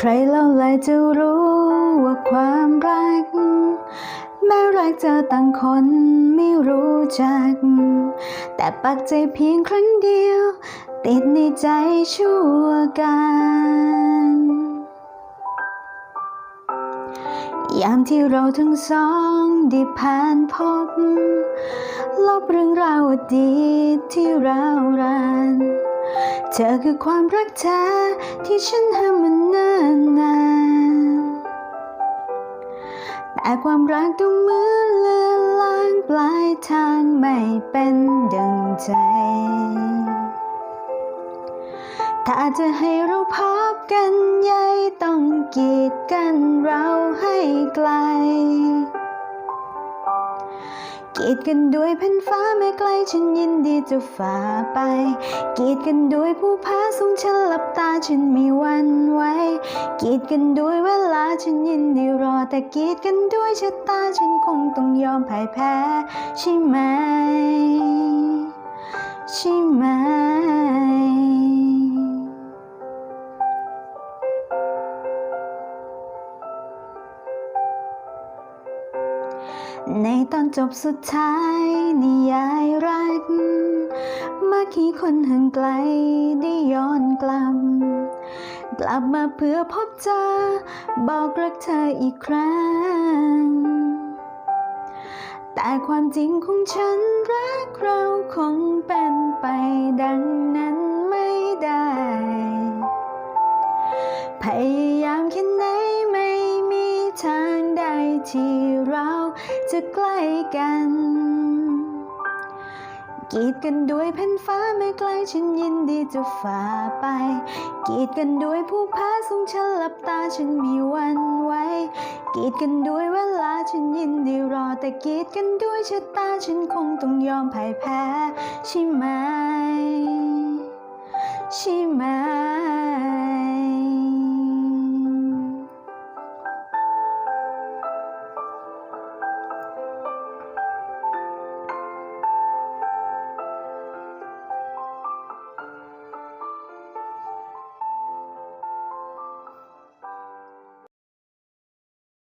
ใครเล่าเลยจะรู้ว่าความรัก แม้รักเจอต่างคนไม่รู้จัก แต่ปักใจเพียงครั้งเดียว ติดในใจชั่วกันยามที่เราทั้งสองได้ผ่านพบลบเรื่องราวอดีตที่เราราน ธอคือความรักแท้ที่ฉันหามันเนิ่นนานแต่ความรักดูเหมือนเลือนลางปลายทางไม่เป็นดังใจถ้าจะให้เราพบกันใหญ่ต้องกีดกันเราให้ไกล กีดกันด้วยแผ่นฟ้าแม้ไกลฉันยินดีจะฝ่าไป กีดกันด้วยผู้พาส่งฉันหลับตาฉันไม่หวันไหว กีดกันด้วยเวลาฉันยินดีรอ แต่กีดกันด้วยชะตาฉันคงต้องยอมพ่ายแพ้ใช่ไหม ใช่ไหม ในตอนจบสุดท้ายนิยายรักเมื่อกี้คนห่างไกลได้ย้อนกลับ กลับมาเพื่อพบเจอ บอกรักเธออีกครั้ง แต่ความจริงของฉันรักเราคงเป็นไปดังนั้นไม่ได้ พยายามแค่ไหนไม่มีทางใดที่ เราจะใกล้กัน กีดกันด้วยแผ่นฟ้าไม่ไกลฉันยินดีจะฝ่าไป กีดกันด้วยผู้พาส่งฉันหลับตาฉันมีวันไหวกีดกันด้วยเวลาฉันยินดีรอ แต่กีดกันด้วยชะตาฉันคงต้องยอมพ่ายแพ้ใช่ไหม ใช่ไหม